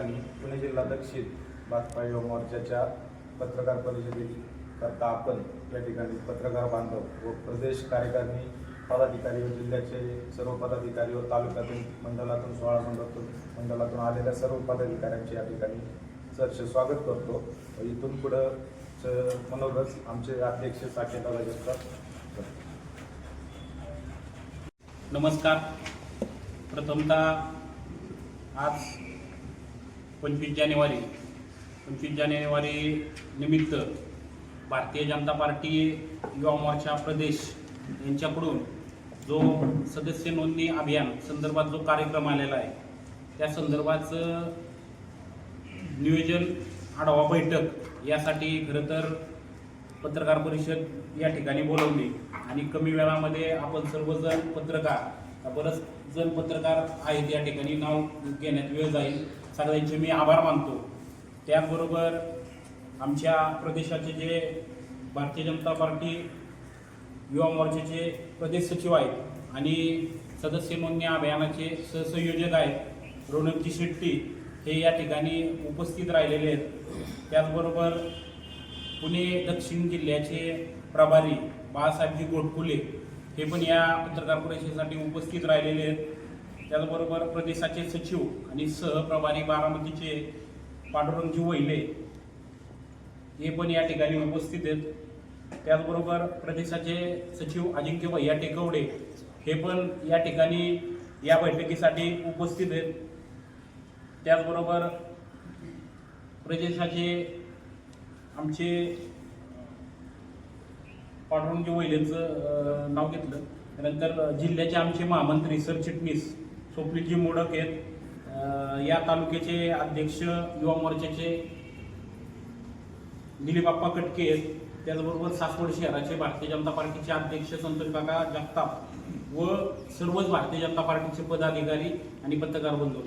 ठिकाणी पुणे जिल्हा दक्षिण भाजपा युवा मोर्चाच्या पत्रकार परिषदेकरता आपण या ठिकाणी पत्रकार बांधव व प्रदेश कार्यकारिणी पदाधिकारी व जिल्ह्याचे सर्व पदाधिकारी व तालुक्यातून मंडळातून सोळा मंडळातून मंडळातून आलेल्या सर्व पदाधिकाऱ्यांचे या ठिकाणी सहर्ष स्वागत करतो. व इथून पुढं च- मनोगत आमचे अध्यक्ष साकेदादा जगतात नमस्कार. प्रथमतः आज पंचवीस जानेवारी. पंचवीस जानेवारी निमित्त भारतीय जनता पार्टी युवा मोर्चा प्रदेश यांच्याकडून जो सदस्य नोंदणी अभियान संदर्भात जो कार्यक्रम आलेला आहे त्या संदर्भाचं नियोजन आढावा बैठक यासाठी खरं तर पत्रकार परिषद या ठिकाणी बोलवली आणि कमी वेळामध्ये आपण सर्वजण पत्रकार बरंच जण पत्रकार आहेत या ठिकाणी. नाव घेण्यात वेळ जाईल. सगळ्यांचे मी आभार मानतो. त्याचबरोबर आमच्या प्रदेशाचे जे भारतीय जनता पार्टी युवा मोर्चाचे प्रदेश सचिव आहेत आणि सदस्य नोंदणी अभियानाचे सहसंयोजक आहेत रोनकजी शेट्टी हे या ठिकाणी उपस्थित राहिलेले आहेत. त्याचबरोबर पुणे दक्षिण जिल्ह्याचे प्रभारी बाळासाहेबजी गोडफुले हे पण या पत्रकार परिषदेसाठी उपस्थित राहिलेले आहेत. त्याचबरोबर प्रदेशाचे सचिव आणि सहप्रभारी बारामतीचे पांडुरंगजी वैले हे पण या ठिकाणी उपस्थित आहेत. त्याचबरोबर प्रदेशाचे सचिव अजिंक्य भैया टेकवडे हे पण या ठिकाणी या बैठकीसाठी उपस्थित आहेत. त्याचबरोबर प्रदेशाचे आमचे पांडुरंगजी वैलेंचं नाव घेतलं. त्यानंतर जिल्ह्याचे आमचे महामंत्री सरचिटणीस स्वप्नीलजी मोडक आहेत. या तालुक्याचे अध्यक्ष युवा मोर्चाचे दिलीप कटके आहेत. त्याचबरोबर सासवड शहराचे भारतीय जनता पार्टीचे अध्यक्ष संतोष काका जगताप व सर्वच भारतीय जनता पार्टीचे पदाधिकारी आणि पत्रकार बंधू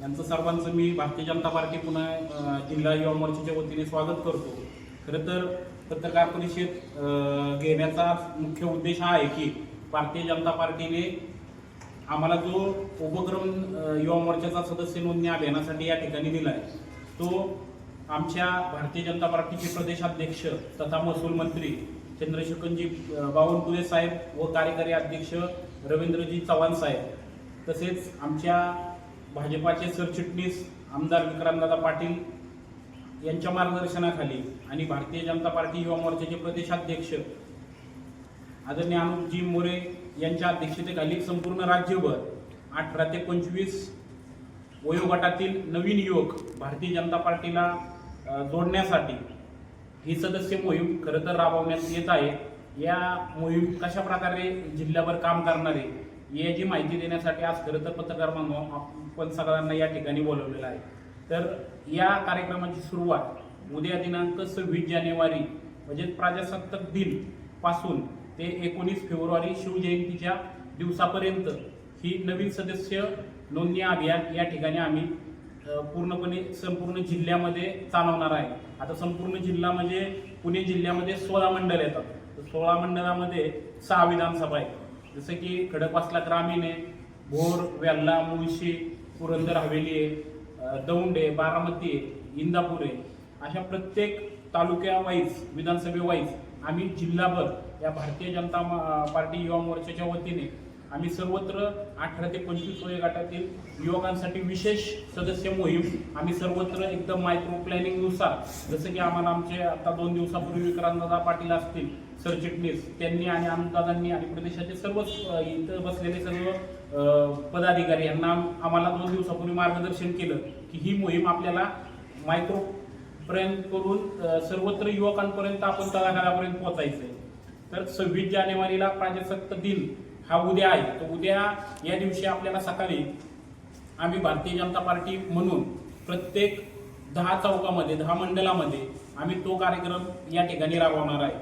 यांचं सर्वांचं मी भारतीय जनता पार्टी पुन्हा जिल्हा युवा मोर्चाच्या वतीने स्वागत करतो. खरं तर पत्रकार परिषद घेण्याचा मुख्य उद्देश हा आहे की भारतीय जनता पार्टीने आम्हाला जो उपक्रम युवा मोर्चाचा सदस्य नोंदणी अभियानासाठी या ठिकाणी दिला आहे तो आमच्या भारतीय जनता पार्टीचे प्रदेशाध्यक्ष तथा महसूल मंत्री चंद्रशेखरजी बावनकुले साहेब व कार्यकारी अध्यक्ष रवींद्रजी चव्हाण साहेब तसेच आमच्या भाजपाचे सरचिटणीस आमदार विक्रांतदादा पाटील यांच्या मार्गदर्शनाखाली आणि भारतीय जनता पार्टी युवा मोर्चाचे प्रदेशाध्यक्ष आदरणीय अनुपजी मोरे यांच्या अध्यक्षतेखाली संपूर्ण राज्यभर अठरा ते पंचवीस वयोगटातील नवीन युवक भारतीय जनता पार्टीला जोडण्यासाठी ही सदस्य मोहीम खरं तर राबवण्यात येत आहे. या मोहीम कशा प्रकारे जिल्ह्याभर काम करणार आहे याची माहिती देण्यासाठी आज खरं तर पत्रकार बांधव आपण सगळ्यांना या ठिकाणी बोलवलेलं आहे. तर या कार्यक्रमाची सुरुवात उद्या दिनांक सव्वीस जानेवारी म्हणजे प्रजासत्ताक दिनपासून ते एकोणीस फेब्रुवारी शिवजयंतीच्या दिवसापर्यंत ही नवीन सदस्य नोंदणी अभियान या ठिकाणी आम्ही पूर्णपणे संपूर्ण जिल्ह्यामध्ये चालवणार आहे. आता संपूर्ण जिल्हा म्हणजे पुणे जिल्ह्यामध्ये सोळा मंडळ येतात. तर सोळा मंडळामध्ये सहा विधानसभा आहेत. जसं की खडकवासला ग्रामीण आहे भोर वेल्ला मुळशी पुरंदर हवेली आहे दौंड आहे बारामती आहे इंदापूर आहे. अशा प्रत्येक तालुक्या वाईज आम्ही जिल्हाभर या भारतीय जनता मा- पार्टी युवा मोर्चाच्या वतीने आम्ही सर्वत्र अठरा ते पंचवीस वयोगटातील युवकांसाठी विशेष सदस्य मोहीम आम्ही सर्वत्र एकदम मायक्रो प्लॅनिंगनुसार जसं की आम्हाला आमचे आता दोन दिवसापूर्वी विक्रांतदादा पाटील असतील सरचिटणीस त्यांनी आणि आमदादांनी आणि प्रदेशाचे सर्व इथं बसलेले सर्व पदाधिकारी यांना आम्हाला दोन दिवसापूर्वी मार्गदर्शन केलं की ही मोहीम आपल्याला मायक्रो पर्यंत करून सर्वत्र युवकांपर्यंत आपण तळागाळापर्यंत पोहोचायचं आहे तर सव्वीस जानेवारीला प्रजासत्ताक दिन हा उद्या आहे. तर उद्या या दिवशी आपल्याला सकाळी आम्ही भारतीय जनता पार्टी म्हणून प्रत्येक दहा चौकामध्ये दहा मंडळामध्ये आम्ही तो कार्यक्रम या ठिकाणी राबवणार आहे.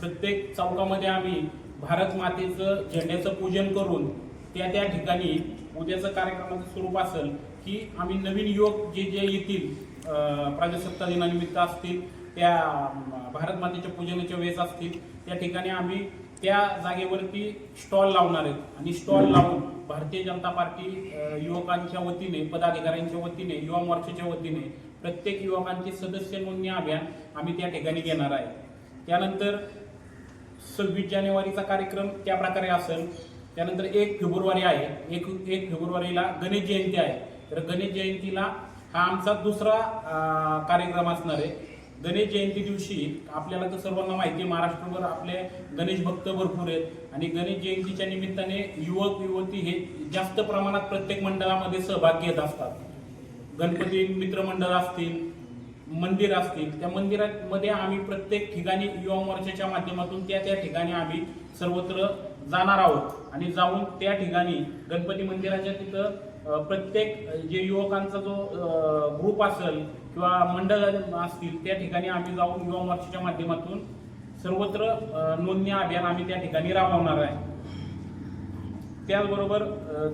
प्रत्येक चौकामध्ये आम्ही भारत मातेचं झेंड्याचं पूजन करून त्या त्या ठिकाणी उद्याचं कार्यक्रमाचं स्वरूप असेल की आम्ही नवीन युवक जे जे येतील प्रजासत्ता प्रजासत्ताक दिनानिमित्त असतील त्या भारत मातेच्या पूजनाच्या वेळेस असतील त्या ठिकाणी आम्ही त्या जागेवरती स्टॉल लावणार आहेत. आणि स्टॉल लावून भारतीय जनता पार्टी युवकांच्या वतीने पदाधिकाऱ्यांच्या वतीने युवा मोर्चाच्या वतीने प्रत्येक युवकांची सदस्य नोंदणी अभियान आम्ही त्या ठिकाणी घेणार आहे. त्यानंतर सव्वीस जानेवारीचा कार्यक्रम त्या प्रकारे असेल. त्यानंतर एक फेब्रुवारी आहे. एक एक फेब्रुवारीला गणेश जयंती आहे. तर गणेश जयंतीला हा आमचा दुसरा कार्यक्रम असणार आहे. गणेश जयंती दिवशी आपल्याला तर सर्वांना माहिती आहे महाराष्ट्रभर आपले गणेश भक्त भरपूर आहेत. आणि गणेश जयंतीच्या निमित्ताने युवक युवती हे जास्त प्रमाणात प्रत्येक मंडळामध्ये सहभाग घेत असतात. गणपती मित्रमंडळ असतील मंदिर असतील त्या मंदिरामध्ये आम्ही प्रत्येक ठिकाणी युवा मोर्चाच्या माध्यमातून त्या त्या ठिकाणी आम्ही सर्वत्र जाणार आहोत. आणि जाऊन त्या ठिकाणी गणपती मंदिराच्या तिथं प्रत्येक जे युवकांचा जो ग्रुप असेल किंवा मंडळ असतील त्या ठिकाणी आम्ही जाऊन युवा मोर्चाच्या माध्यमातून सर्वत्र नोंदणी अभियान आम्ही त्या ठिकाणी राबवणार आहे. त्याचबरोबर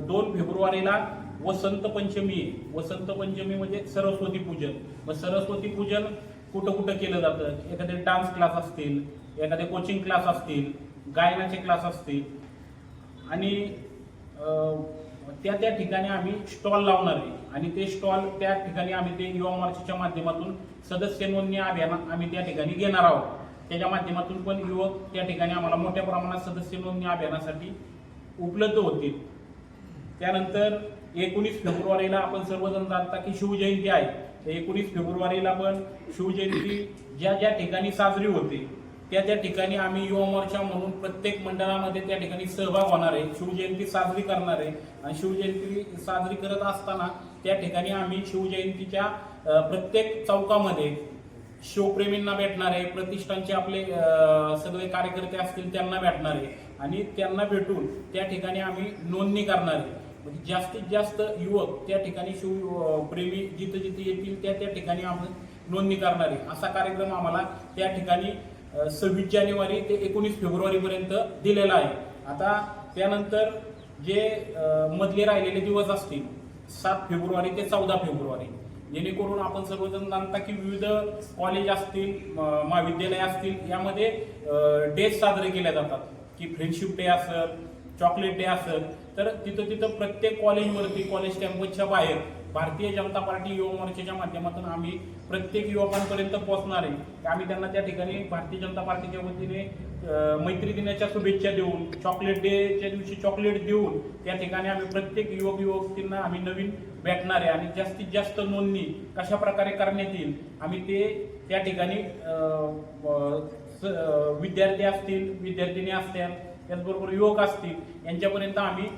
दोन फेब्रुवारीला वसंत पंचमी आहे. वसंत पंचमी म्हणजे सरस्वती पूजन. मग सरस्वती पूजन कुठं कुठं केलं जातं? एखादे डान्स क्लास असतील एखादे कोचिंग क्लास असतील गायनाचे क्लास असतील. आणि त्या त्या ठिकाणी आम्ही स्टॉल लावणार आहे. आणि ते स्टॉल त्या ठिकाणी आम्ही ते युवा मोर्चाच्या माध्यमातून सदस्य नोंदणी अभियान आम्ही त्या ठिकाणी घेणार आहोत. त्याच्या माध्यमातून पण युवक त्या ठिकाणी आम्हाला मोठ्या प्रमाणात सदस्य नोंदणी अभियानासाठी उपलब्ध होतील. त्यानंतर एकोणीस फेब्रुवारीला आपण सर्वजण जाणता की शिवजयंती आहे. तर एकोणीस फेब्रुवारीला पण शिवजयंती ज्या ज्या ठिकाणी साजरी होते त्या त्या ठिकाणी आम्ही युवा मोर्चा म्हणून प्रत्येक मंडळामध्ये त्या ठिकाणी सहभाग होणार आहे. शिवजयंती साजरी करणार आहे. आणि शिवजयंती साजरी करत असताना त्या ठिकाणी आम्ही शिवजयंतीच्या प्रत्येक चौकामध्ये शिवप्रेमींना भेटणार आहे प्रतिष्ठानचे आपले सगळे कार्यकर्ते असतील त्यांना भेटणार आहे. आणि त्यांना भेटून त्या ठिकाणी आम्ही नोंदणी करणार आहे. म्हणजे जास्तीत जास्त युवक त्या ठिकाणी शिवप्रेमी जिथं जिथे येतील त्या त्या ठिकाणी आपण नोंदणी करणार आहे. असा कार्यक्रम आम्हाला त्या ठिकाणी सव्वीस जानेवारी ते एकोणीस फेब्रुवारीपर्यंत दिलेला आहे. आता त्यानंतर जे मधले राहिलेले दिवस असतील सात फेब्रुवारी ते चौदा फेब्रुवारी. जेणेकरून आपण सर्वजण जाणता की विविध कॉलेज असतील महाविद्यालय असतील यामध्ये डे साजरे केल्या जातात. की फ्रेंडशिप डे असेल चॉकलेट डे असेल तर तिथं तिथं प्रत्येक कॉलेजवरती कॉलेज कॅम्पसच्या बाहेर भारतीय जनता पार्टी युवा मोर्चाच्या माध्यमातून आम्ही प्रत्येक युवकांपर्यंत पोहोचणार आहे. आम्ही त्यांना त्या ठिकाणी भारतीय जनता पार्टीच्या वतीने मैत्री दिनाच्या शुभेच्छा देऊन चॉकलेट डेच्या दिवशी चॉकलेट देऊन त्या ठिकाणी आम्ही प्रत्येक युवक युवतींना आम्ही नवीन भेटणार आहे. आणि जास्तीत जास्त नोंदणी कशा प्रकारे करण्यात येईल आम्ही ते त्या ठिकाणी स- विद्यार्थी असतील विद्यार्थिनी असतील त्याचबरोबर युवक असतील यांच्यापर्यंत आम्ही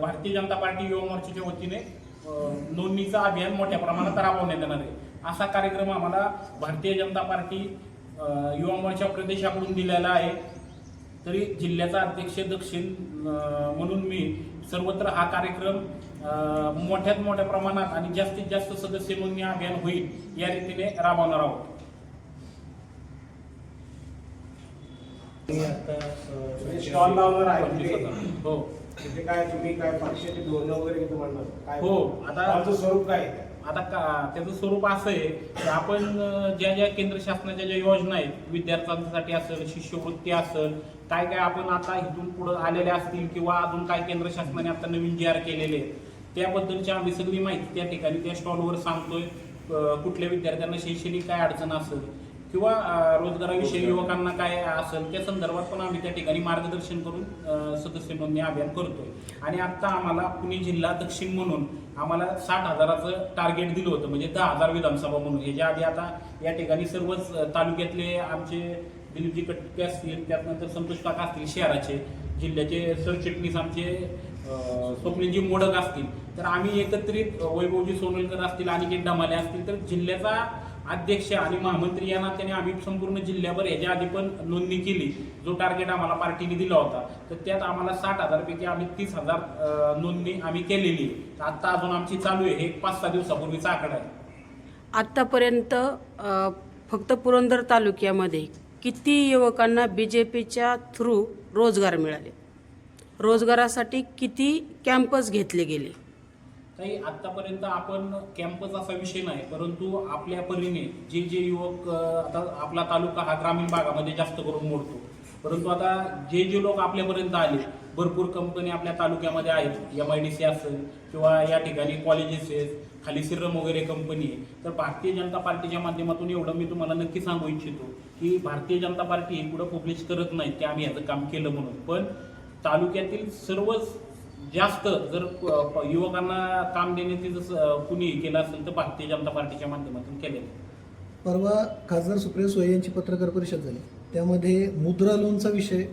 भारतीय जनता पार्टी युवा मोर्चाच्या वतीने नोंदणीचं अभियान मोठ्या प्रमाणात राबवण्यात येणार आहे. असा कार्यक्रम आम्हाला भारतीय जनता पार्टी युवा मोर्चा प्रदेशाकडून दिलेला आहे. तरी जिल्ह्याचा अध्यक्ष दक्षिण म्हणून मी सर्वत्र हा कार्यक्रम मोठ्यात मोठ्या प्रमाणात आणि जास्तीत जास्त सदस्य नोंदणी अभियान होईल या रीतीने राबवणार आहोत. स्टॉल लावणार आहे. हो. तिथे काय तुम्ही काय पक्षाची धोरणं वगैरे किती म्हणणार काय हो, आता- स्वरूप काय आहे? आता का त्याचं स्वरूप असं आहे की आपण ज्या ज्या केंद्र शासनाच्या ज्या योजना आहेत विद्यार्थ्यांसाठी असेल शिष्यवृत्ती असेल काय काय आपण आता इथून पुढे आलेल्या असतील किंवा अजून काय केंद्र शासनाने आता नवीन जी आर केलेले आहेत त्याबद्दलची आम्ही सगळी माहिती त्या ठिकाणी त्या स्टॉलवर सांगतोय. कुठल्या विद्यार्थ्यांना शैक्षणिक काय अडचण असेल किंवा रोजगाराविषयी युवकांना काय असेल त्या संदर्भात पण आम्ही त्या ठिकाणी मार्गदर्शन करून सदस्य नोंदणी अभियान करतोय. आणि आता आम्हाला पुणे जिल्हा दक्षिण म्हणून आम्हाला साठ हजाराचं टार्गेट दिलं होतं म्हणजे दहा हजार विधानसभा म्हणून. ह्याच्या आधी आता या ठिकाणी सर्वच तालुक्यातले आमचे दिलीपजी कटके असतील त्यानंतर संतोष काका असतील शहराचे जिल्ह्याचे सरचिटणीस आमचे अं, स्वप्नीलजी मोडक असतील. तर आम्ही एकत्रित वैभवजी सोनलकर असतील अनिकेत डमाले असतील तर जिल्ह्याचा अध्यक्ष आणि महामंत्री या नात्याने आम्ही संपूर्ण जिल्ह्याभर याच्या आधी पण नोंदणी केली. जो टार्गेट आम्हाला पार्टीने दिला होता तर त्यात आम्हाला साठ हजारपैकी आम्ही तीस हजार नोंदणी आम्ही केलेली तर आता अजून आमची चालू आहे. हे पाच सहा दिवसापूर्वीचा आकडा आहे. आत्तापर्यंत फक्त पुरंदर तालुक्यामध्ये किती युवकांना बी जे पीच्या थ्रू रोजगार मिळाले? रोजगारासाठी किती कॅम्पस घेतले गेले? काही आतापर्यंत आपण कॅम्पस असा विषय नाही परंतु आपल्या परीने जे जे युवक आता आपला तालुका हा ग्रामीण भागामध्ये जास्त करून मोडतो. परंतु आता जे जे लोक आपल्यापर्यंत आले भरपूर कंपनी आपल्या तालुक्यामध्ये आहेत. एम आय डी सी असेल किंवा या ठिकाणी कॉलेजेस आहेत खाली सिरम वगैरे कंपनी आहे. तर भारतीय जनता पार्टीच्या माध्यमातून एवढं मी तुम्हाला नक्की सांगू इच्छितो की भारतीय जनता पार्टी हे कुठं पब्लिश करत नाही की आम्ही याचं काम केलं म्हणून. पण तालुक्यातील सर्वच जास्त जर प- युवकांना काम देण्याचे जसं कुणी केलं असेल तर भारतीय जनता पार्टीच्या माध्यमातून केलेलं आहे. परवा खासदार सुप्रिया सुळे यांची पत्रकार परिषद झाली. त्यामध्ये मुद्रा लोनचा विषय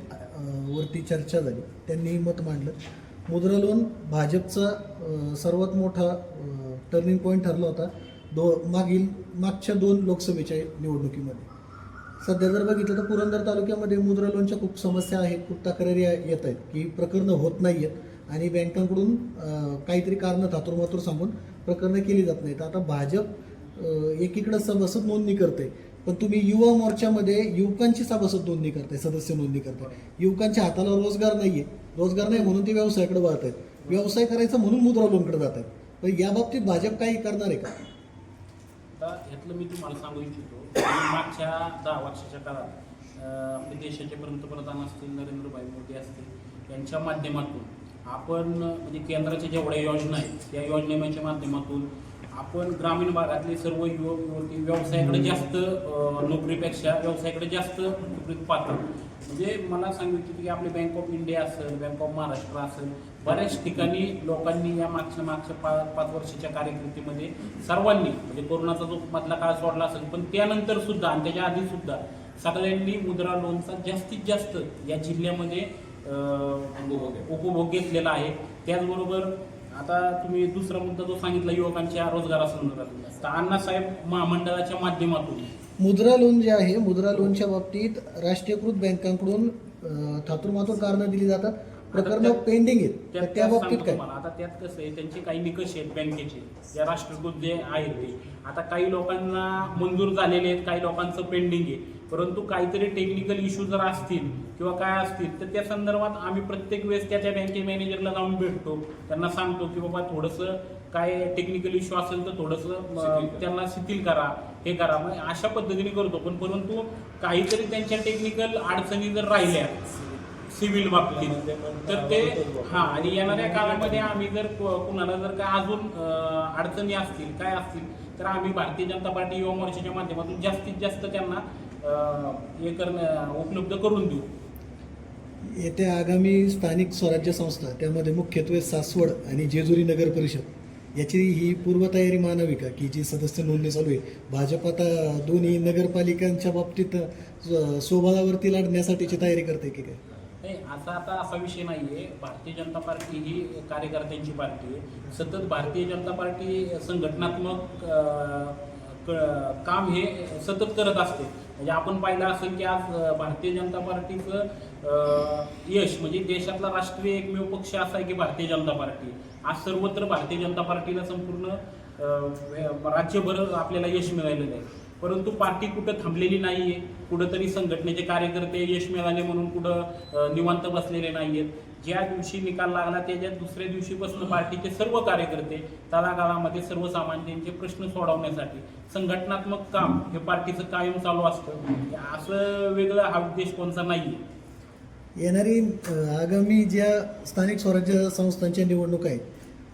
वरती चर्चा झाली. त्यांनी मत मांडलं. मुद्रा लोन भाजपचा सर्वात मोठा टर्निंग पॉईंट ठरला होता. दो मागील मागच्या दोन लोकसभेच्या निवडणुकीमध्ये. सध्या जर बघितलं तर पुरंदर तालुक्यामध्ये मुद्रा लोनच्या खूप समस्या आहेत खूप तक्रारी येत आहेत की प्रकरणं होत नाही आहेत आणि बँकांकडून काहीतरी कारणं थातूरमातूर सांगून प्रकरणं केली जात नाहीत. आता भाजप एकीकडं सभासद नोंदणी करते पण तुम्ही युवा मोर्चामध्ये युवकांची सभासद नोंदणी करताय सदस्य नोंदणी करताय. युवकांच्या हाताला रोजगार नाहीये. रोजगार नाही म्हणून ते व्यवसायाकडे वाहत आहेत व्यवसाय करायचा म्हणून मुद्रा लोनकडे जात आहेत पण या बाबतीत भाजप काही करणार आहे का? यातलं मी तुम्हाला सांगू इच्छितो मागच्या दहा वर्षाच्या काळात आपल्या देशाचे पंतप्रधान असतील नरेंद्रभाई मोदी असतील यांच्या माध्यमातून आपण म्हणजे केंद्राच्या जेवढ्या योजना आहेत त्या योजनेच्या माध्यमातून आपण ग्रामीण भागातले सर्व युवक युवती व्यवसायाकडे जास्त नोकरीपेक्षा व्यवसायाकडे जास्त नोकरीत पाहतात. म्हणजे मला सांगू की आपली बँक ऑफ इंडिया असेल बँक ऑफ महाराष्ट्र असेल बऱ्याच ठिकाणी लोकांनी या मागच्या मागच्या पाच पाच वर्षाच्या कार्यकृतीमध्ये सर्वांनी म्हणजे कोरोनाचा जो मधला काळ सोडला असेल पण त्यानंतर सुद्धा आणि त्याच्या आधी सुद्धा सगळ्यांनी मुद्रा लोनचा जास्तीत जास्त या जिल्ह्यामध्ये उपभोग घेतलेला आहे. त्याचबरोबर आता तुम्ही दुसरा मुद्दा जो सांगितला युवकांच्या रोजगारासंदर्भात तर अण्णासाहेब महामंडळाच्या माध्यमातून. मुद्रा लोन जे आहे मुद्रा लोनच्या बाबतीत राष्ट्रीयकृत बँकांकडून अ, कारणं दिली जातात. प्रकरणं पेंडिंग आहेत. त्या बाबतीत काय? आता त्यात कसं आहे त्यांचे काही निकष आहेत बँकेचे. या राष्ट्रीयकृत जे आहेत ते. आता काही लोकांना मंजूर झालेले आहेत काही लोकांचं पेंडिंग आहे. परंतु काहीतरी टेक्निकल इश्यू जर असतील किंवा काय असतील तर त्या संदर्भात आम्ही प्रत्येक वेळेस त्या त्या बँके मॅनेजरला जाऊन भेटतो. त्यांना सांगतो की बाबा थोडंसं काय टेक्निकल इश्यू असेल तर थोडंसं त्यांना शिथिल करा. हे करा. मग अशा पद्धतीने करतो. पण परंतु काहीतरी त्यांच्या टेक्निकल अडचणी जर राहिल्या सिव्हिल बाबतीत. तर ते हा आणि येणाऱ्या काळामध्ये आम्ही जर कुणाला जर काय अजून अडचणी असतील काय असतील तर आम्ही भारतीय जनता पार्टी युवा मोर्चाच्या माध्यमातून जास्तीत जास्त त्यांना हे करणं उपलब्ध करून देऊ. येत्या आगामी स्थानिक स्वराज्य संस्था त्यामध्ये मुख्यत्वे सासवड आणि जेजुरी नगर परिषद याची ही पूर्वतयारी मानावी का की जी सदस्य नोंदणी चालू आहे. भाजप आता दोन्ही नगरपालिकांच्या बाबतीत अ, स्वबळावरती लढण्यासाठीची तयारी करते की काय? नाही असा आता असा विषय नाही आहे भारतीय जनता पार्टी ही कार्यकर्त्यांची पार्टी आहे. सतत भारतीय जनता पार्टी संघटनात्मक काम हे सतत करत असते. म्हणजे आपण पाहिलं असेल की आज भारतीय जनता पार्टीचं यश म्हणजे देशातला राष्ट्रीय एकमेव पक्ष असा आहे की भारतीय जनता पार्टी. आज सर्वत्र भारतीय जनता पार्टीला संपूर्ण राज्यभर आपल्याला यश मिळालेलं आहे. परंतु पार्टी कुठं थांबलेली नाहीये कुठंतरी संघटनेचे कार्यकर्ते यश मिळाले म्हणून कुठं निवांत बसलेले नाहीयेत. ज्या दिवशी निकाल लागला त्याच्या दुसऱ्या दिवशीपासून पार्टीचे सर्व कार्यकर्ते तळागाळामध्ये सर्वसामान्यांचे प्रश्न सोडवण्यासाठी संघटनात्मक काम हे पार्टीचं कायम चालू असतं. असं वेगळं हा उद्देश कोणता नाही येणारी आगामी ज्या स्थानिक स्वराज्य संस्थांच्या निवडणूक आहेत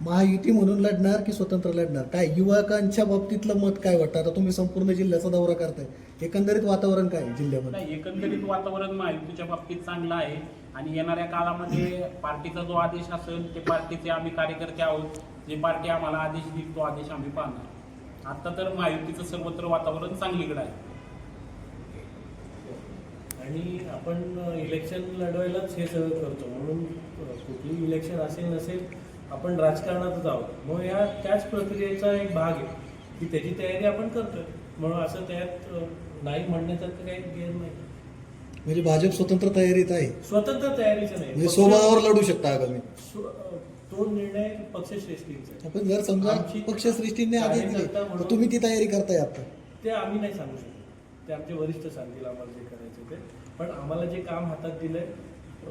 महायुती म्हणून लढणार की स्वतंत्र लढणार? काय युवकांच्या बाबतीतलं मत काय वाटतं? आता तुम्ही संपूर्ण जिल्ह्याचा दौरा करताय. एकंदरीत वातावरण काय आहे जिल्ह्यामध्ये? नाही एकंदरीत वातावरण महायुतीच्या बाबतीत चांगलं आहे. आणि येणाऱ्या काळामध्ये पार्टीचा जो आदेश असेल ते पार्टीचे आम्ही कार्यकर्ते आहोत. जे पार्टी आम्हाला आदेश देईल तो आदेश आम्ही पाहणार. आता तर महायुतीचं सर्वत्र वातावरण चांगलीकडे आहे. आणि आपण इलेक्शन लढवायलाच हे सगळं करतो. म्हणून कुठली इलेक्शन असेल नसेल आपण राजकारणातच आहोत. मग या त्याच प्रक्रियेचा एक भाग आहे की त्याची तयारी आपण करतोय. म्हणून असं त्यात नाही म्हणण्यासारखं काही गेर नाही. म्हणजे भाजप स्वतंत्र तयारीत आहे. स्वतंत्र तयारीचं नाही. म्हणजे स्वबळावर लढू शकता आगामी. स्व- अ, तो निर्णय पक्षश्रेष्ठींचा आहे. आपण जर समजा आमची पक्षश्रेष्ठींनी आदेश दिले कार्यकर्ता तर म्हणून- तुम्ही ती तयारी करताय आता. ते आम्ही नाही सांगू शकत. ते आमचे वरिष्ठ सांगतील आम्हाला जे करायचं ते. पण आम्हाला जे काम हातात दिलंय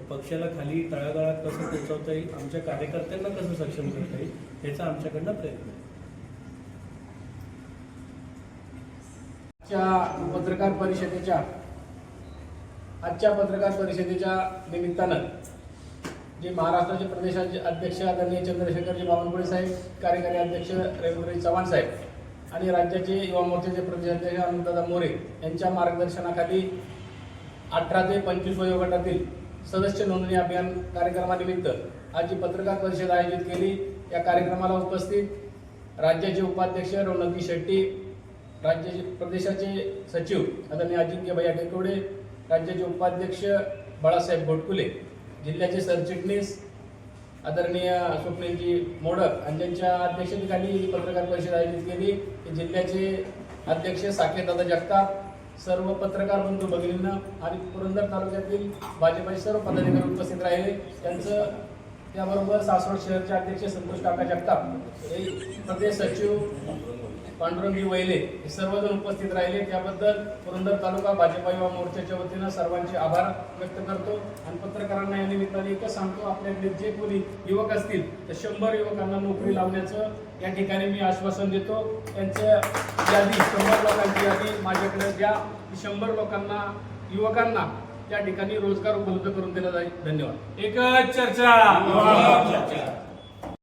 पक्षाला खाली तळागाळात कसं पोचवता येईल आमच्या कार्यकर्त्यांना कसं सक्षम करता येईल ह्याचा आमच्याकडनं प्रयत्न आहे. पत्रकार परिषदेच्या आजच्या पत्रकार परिषदेच्या निमित्तानं जे महाराष्ट्राचे प्रदेशाचे अध्यक्ष आदरणीय चंद्रशेखरजी बावनकुळे साहेब कार्यकारी अध्यक्ष रवींद्रजी चव्हाण साहेब आणि राज्याचे युवा मोर्चाचे प्रदेशाध्यक्ष अनंतदादा मोरे यांच्या मार्गदर्शनाखाली अठरा ते पंचवीस वयोगटातील सदस्य नोंदणी अभियान कार्यक्रमानिमित्त आज जी पत्रकार परिषद आयोजित केली. या कार्यक्रमाला उपस्थित राज्याचे उपाध्यक्ष रौनकी शेट्टी राज्याचे प्रदेशाचे सचिव आदरणीय अजिंक्य भैया टेकवडे राज्याचे उपाध्यक्ष बाळासाहेब घोटकुले जिल्ह्याचे सरचिटणीस आदरणीय स्वप्नीलजी मोडक आणि ज्यांच्या अध्यक्षतेखाली ही पत्रकार परिषद आयोजित केली. जिल्ह्याचे अध्यक्ष साकेतदादा जगताप सर्व पत्रकार बंधू भगिनींना आणि पुरंदर तालुक्यातील भाजपाचे सर्व पदाधिकारी उपस्थित राहिले. त्यांचं त्याबरोबर सासवड शहरचे अध्यक्ष संतोष काका जगताप हे प्रदेश सचिव पांडुरंगी वैले हे सर्वजण उपस्थित राहिले. त्याबद्दल पुरंदर तालुका भाजपा युवा मोर्चाच्या वतीनं सर्वांचे आभार व्यक्त करतो. आणि पत्रकारांना या निमित्ताने एकच सांगतो आपल्याकडे जे कोणी युवक असतील तर शंभर युवकांना नोकरी लावण्याचं या ठिकाणी मी आश्वासन देतो. त्यांच्या यादी शंभर लोकांची यादी माझ्याकडे द्या. शंभर लोकांना युवकांना त्या ठिकाणी रोजगार उपलब्ध करून दिला जाईल. धन्यवाद. एकच चर्चा.